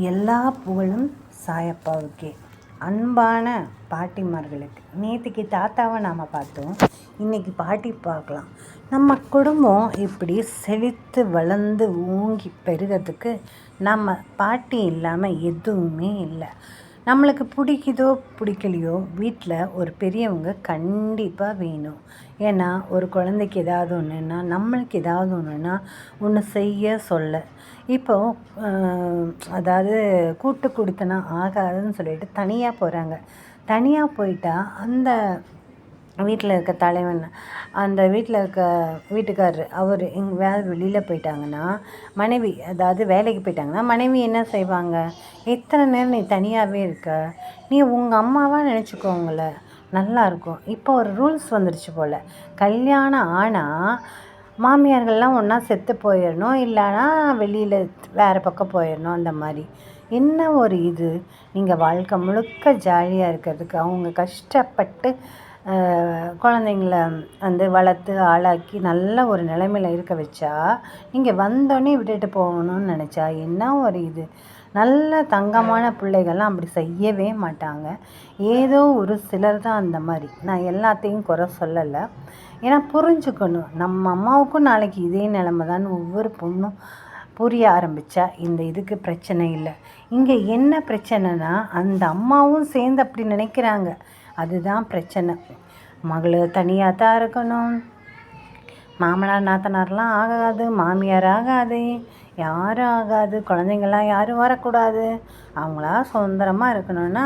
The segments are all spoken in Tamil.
எல்லா புகழும் சாயப்பாவுக்கே. அன்பான பாட்டிமார்களுக்கு. நேற்றுக்கு தாத்தாவை நாம் பார்த்தோம். இன்றைக்கி பாட்டி பார்க்கலாம். நம்ம குடும்பம் இப்படி செழித்து வளர்ந்து ஓங்கி பெருகிறதுக்கு நம்ம பாட்டி இல்லாமல் எதுவுமே இல்லை. நம்மளுக்கு பிடிக்குதோ பிடிக்கலையோ வீட்டில் ஒரு பெரியவங்க கண்டிப்பாக வேணும். ஏன்னா ஒரு குழந்தைக்கு ஏதாவது ஒன்றுன்னா நம்மளுக்கு ஏதாவது ஒன்றுன்னா ஒன்று செய்ய சொல்ல. இப்போது அதாவது கூட்டு கொடுத்தனா ஆகாதுன்னு சொல்லிட்டு தனியாக போகிறாங்க தனியாக போயிட்டா அந்த வீட்டில் இருக்க தலைவன் அந்த வீட்டில் இருக்க வீட்டுக்காரர் அவர் எங்கே வேறு வெளியில் போயிட்டாங்கன்னா மனைவி அதாவது வேலைக்கு போயிட்டாங்கன்னா மனைவி என்ன செய்வாங்க? எத்தனை நேரம் நீ தனியாகவே இருக்க? நீ உங்கள். அம்மாவாக நினச்சிக்கோங்கள நல்லாயிருக்கும் இப்போ ஒரு ரூல்ஸ் வந்துடுச்சு போல். கல்யாணம் ஆனால் மாமியார்கள்லாம் ஒன்றா செத்து போயிடணும் இல்லைன்னா வெளியில் வேறு பக்கம் போயிடணும் அந்த மாதிரி. என்ன ஒரு இது? நீங்கள் வாழ்க்கை முழுக்க ஜாலியாக இருக்கிறதுக்கு அவங்க கஷ்டப்பட்டு குழந்தைங்கள வந்து வளர்த்து ஆளாக்கி நல்ல ஒரு நிலைமையில் இருக்க வச்சா நீங்கள் வந்தோடனே விட்டுட்டு போகணும்னு நினச்சா என்ன ஒரு இது? நல்ல தங்கமான பிள்ளைகள்லாம் அப்படி செய்யவே மாட்டாங்க. ஏதோ ஒரு சிலர் தான் அந்த மாதிரி. நான் எல்லாத்தையும் குறை சொல்லலை. ஏன்னா புரிஞ்சுக்கணும். நம்ம அம்மாவுக்கும் நாளைக்கு இதே நிலமை தான் ஒவ்வொரு பொண்ணும் புரிய ஆரம்பித்தா இந்த இதுக்கு பிரச்சனை இல்லை. இங்கே என்ன பிரச்சனைனா அந்த அம்மாவும் சேர்ந்து அப்படி நினைக்கிறாங்க. அதுதான் பிரச்சனை. மகள் தனியாக தான் இருக்கணும். மாமனார் நாத்தனார்லாம் ஆகாது மாமியார் ஆகாது யாரும் ஆகாது குழந்தைங்கள்லாம் யாரும் வரக்கூடாது. அவங்களா சுதந்திரமாக இருக்கணும்னா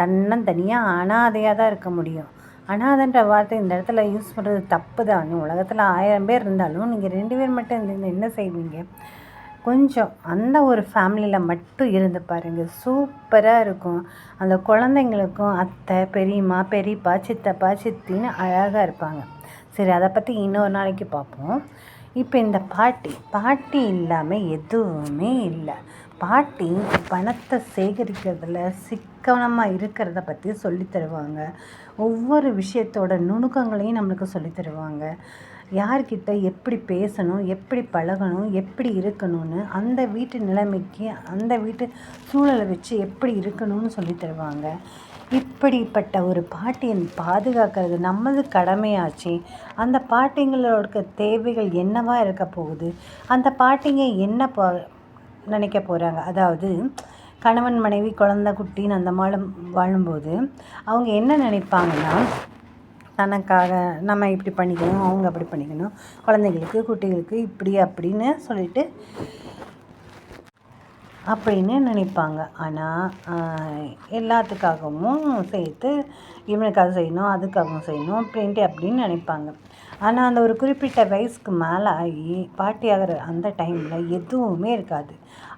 தன்னந்தனியாக அனாதையாக தான் இருக்க முடியும். அனாதன்ற வார்த்தை இந்த இடத்துல யூஸ் பண்ணுறது தப்பு தான் உலகத்தில் ஆயிரம் பேர் இருந்தாலும் நீங்கள் ரெண்டு பேர் மட்டும் இருந்து என்ன செய்வீங்க? கொஞ்சம் அந்த ஒரு ஃபேமிலியில் மட்டும் இருந்து பாருங்கள் சூப்பராக இருக்கும். அந்த குழந்தைங்களுக்கும் அத்தை பெரியம்மா பெரியப்பா சித்தப்பா சித்தின்னு அழகாக இருப்பாங்க. சரி அதை பற்றி இன்னொரு நாளைக்கு பார்ப்போம் இப்போ இந்த பாட்டி பாட்டி இல்லாமல் எதுவுமே இல்லை. பாட்டி பணத்தை சேகரிக்கிறதுல சிக்கனமாக இருக்கிறத பற்றி சொல்லி தருவாங்க. ஒவ்வொரு விஷயத்தோட நுணுக்கங்களையும் நம்மளுக்கு சொல்லி தருவாங்க. யார்கிட்ட எப்படி பேசணும் எப்படி பழகணும் எப்படி இருக்கணும்னு அந்த வீட்டு நிலைமைக்கு அந்த வீட்டு சூழலை வச்சு எப்படி இருக்கணும்னு சொல்லி தருவாங்க. இப்படிப்பட்ட ஒரு பாட்டியை பாதுகாக்கிறது நமது கடமையாச்சு. அந்த பாட்டிங்களோட தேவைகள் என்னவாக இருக்க போகுது? அந்த பாட்டிங்க என்ன போ நினைக்க போகிறாங்க அதாவது கணவன் மனைவி குழந்தை குட்டின்னு அந்த மாலும் வாழும்போது அவங்க என்ன நினைப்பாங்கன்னா தனக்காக நம்ம இப்படி பண்ணிக்கணும் அவங்க அப்படி பண்ணிக்கணும் குழந்தைங்களுக்கு குட்டிகளுக்கு இப்படி அப்படின்னு சொல்லிட்டு அப்படின்னு நினைப்பாங்க. ஆனால் எல்லாத்துக்காகவும் சேர்த்து இவனுக்காக செய்யணும் அதுக்காகவும் செய்யணும் அப்படின்ட்டு அப்படின்னு நினைப்பாங்க. ஆனால் அந்த ஒரு குறிப்பிட்ட வயசுக்கு மேலே ஆகி பாட்டி ஆகிற அந்த டைமில் எதுவுமே இருக்காது.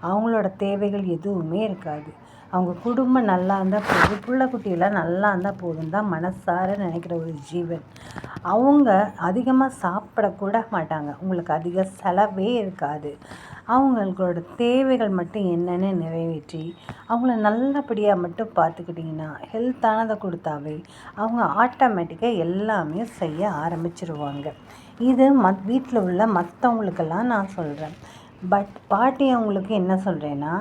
அவங்களோட தேவைகள் எதுவுமே இருக்காது. அவங்க குடும்பம் நல்லா இருந்தால் போதும் பிள்ளை குட்டியெல்லாம் நல்லா இருந்தால் போதும் தான் மனசார நினைக்கிற ஒரு ஜீவன். அவங்க அதிகமாக சாப்பிடக்கூட மாட்டாங்க. உங்களுக்கு அதிக செலவே இருக்காது. அவங்களோட தேவைகள் மட்டும் என்னென்னு நிறைவேற்றி அவங்கள நல்லபடியாக மட்டும் பார்த்துக்கிட்டிங்கன்னா ஹெல்த்தானதை கொடுத்தாவே அவங்க ஆட்டோமேட்டிக்காக எல்லாமே செய்ய ஆரம்பிச்சிருவாங்க. இது மத் வீட்டில் உள்ள மற்றவங்களுக்கெல்லாம் நான் சொல்கிறேன் பட் பாட்டி அவங்களுக்கு என்ன சொல்கிறேன்னா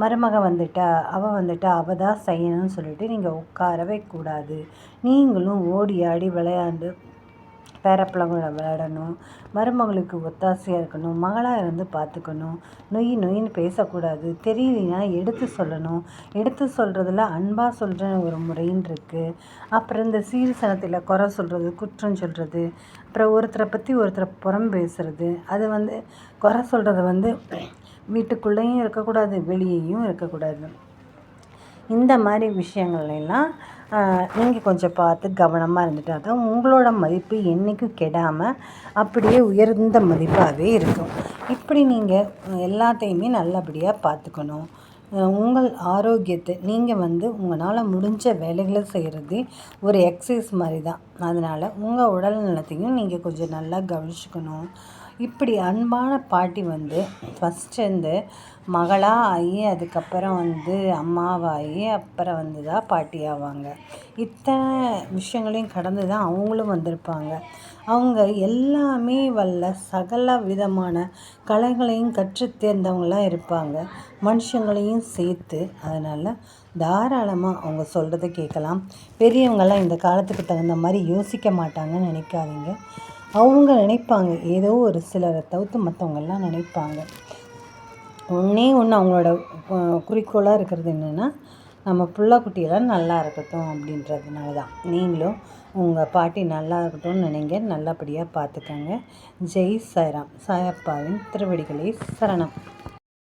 மருமக வந்துட்டா அவள் வந்துட்டா அவள் தான் செய்யணும்னு சொல்லிட்டு நீங்கள் உட்காரவே கூடாது. நீங்களும் ஓடி ஆடி விளையாண்டு பேரப்பிள்ளைங்களோட விளையாடணும் மருமகளுக்கு ஒத்தாசையாக இருக்கணும் மகளாக இருந்து பார்த்துக்கணும் நொய் நொயின்னு பேசக்கூடாது தெரியலனா எடுத்து சொல்லணும். எடுத்து சொல்கிறதுல அன்பாக சொல்கிற ஒரு முறைன்னு இருக்குது அப்புறம் இந்த சீர்சனத்தில் குறை சொல்கிறது குற்றம் சொல்கிறது அப்புறம் ஒருத்தரை பற்றி ஒருத்தரை புறம் பேசுகிறது அது வந்து குறை சொல்கிறது வந்து வீட்டுக்குள்ளேயும் இருக்கக்கூடாது வெளியேயும் இருக்கக்கூடாது. இந்த மாதிரி விஷயங்கள்லாம் நீங்கள் கொஞ்சம் பார்த்து கவனமாக இருந்துட்டால் தான் உங்களோட மதிப்பு என்றைக்கும் கெடாமல் அப்படியே உயர்ந்த மதிப்பாகவே இருக்கும். இப்படி நீங்கள் எல்லாத்தையுமே நல்லபடியாக பார்த்துக்கணும். உங்கள் ஆரோக்கியத்தை நீங்கள் வந்து உங்களால் முடிஞ்ச வேலைகளை செய்கிறது ஒரு எக்ஸசைஸ் மாதிரி தான் அதனால் உங்கள் உடல் நலத்தையும் நீங்கள் கொஞ்சம் நல்லா கவனிச்சுக்கணும். இப்படி அன்பான பாட்டி வந்து ஃபஸ்ட்டு வந்து மகளாக ஆகி அதுக்கப்புறம் வந்து அம்மாவாகி அப்புறம் வந்து தான் பாட்டி ஆவாங்க. இத்தனை விஷயங்களையும் கடந்து தான் அவங்களும் வந்திருப்பாங்க. அவங்க எல்லாமே வல்ல சகல விதமான கலைகளையும் கற்று தேர்ந்தவங்களாக இருப்பாங்க. மனுஷங்களையும் சேர்த்து அதனால் தாராளமாக அவங்க சொல்கிறத கேட்கலாம். பெரியவங்கெல்லாம் இந்த காலத்துக்கு தகுந்த மாதிரி யோசிக்க மாட்டாங்கன்னு நினைக்காதீங்க. அவங்க நினைப்பாங்க. ஏதோ ஒரு சிலரை தவிர்த்து மற்றவங்கெல்லாம் நினைப்பாங்க. ஒன்றே ஒன்று அவங்களோட குறிக்கோளாக இருக்கிறது என்னென்னா நம்ம பிள்ளைக்குட்டியெல்லாம் குட்டியெல்லாம் நல்லா இருக்கட்டும் அப்படின்றதுனால தான் நீங்களும் உங்கள் பாட்டி நல்லா இருக்கட்டும்னு நினைங்க. நல்லபடியாக பார்த்துக்கங்க ஜெய் சாய்ராம். சாயப்பாவின் திருவடிகளே சரணம்.